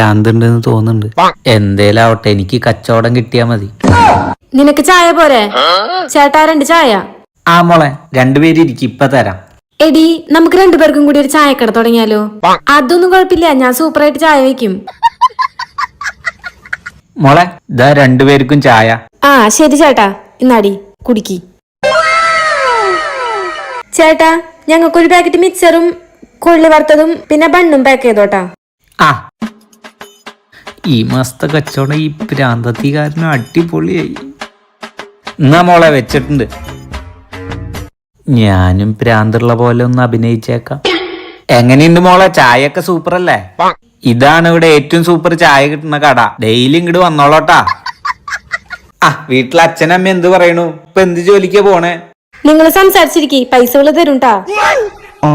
ഭ്രാന്തുണ്ടെന്ന് തോന്നുന്നുണ്ട്. എന്തേലും ആവട്ടെ എനിക്ക് കച്ചവടം കിട്ടിയാ മതി. നിനക്ക് ചായ പോരെ? ചേട്ടാ രണ്ട് ചായ. ആ മോളെ രണ്ടുപേരും ഇരിക്കും ഇപ്പൊ തരാം. എടി നമുക്ക് രണ്ടുപേർക്കും കൂടി ഒരു ചായക്കട തുടങ്ങിയാലോ? അതൊന്നും കുഴപ്പമില്ല ഞാൻ സൂപ്പറായിട്ട് ചായ വെക്കും. മോളെ ഇതാ രണ്ടുപേർക്കും ചായ. ആ ശരി ചേട്ടാ. ഇന്നാടി കുടിക്കി. ചേട്ടാ ഞങ്ങൾക്കൊരു പാക്കറ്റ് മിക്സറും കൊള്ളി വറുത്തതും പിന്നെ ബണ്ണും പാക്ക് ചെയ്തോട്ടാ. ആ. ഈ മസ്ത കച്ചവടം ഈ പ്രാന്തത്തികാരനും അടിപൊളിയായി. എന്നാ മോളെ വെച്ചിട്ടുണ്ട്. ഞാനും പ്രാന്തുള്ള പോലെ ഒന്ന് അഭിനയിച്ചേക്കാം. എങ്ങനെയുണ്ട് മോളെ? ചായയൊക്കെ സൂപ്പർ അല്ലേ ഇതാണ് ഇവിടെ ഏറ്റവും സൂപ്പർ ചായ കിട്ടുന്ന കട. ഡെയിലി ഇങ്ങോട്ട് വന്നോളോട്ടാ. ആ വീട്ടിലെ അച്ഛനമ്മ എന്ത് പറയണു? ഇപ്പൊ എന്ത് ജോലിക്കാ പോണേ? നിങ്ങൾ സംസാരിച്ചിരിക്കേ പൈസ തരും ട്ടാ ആ.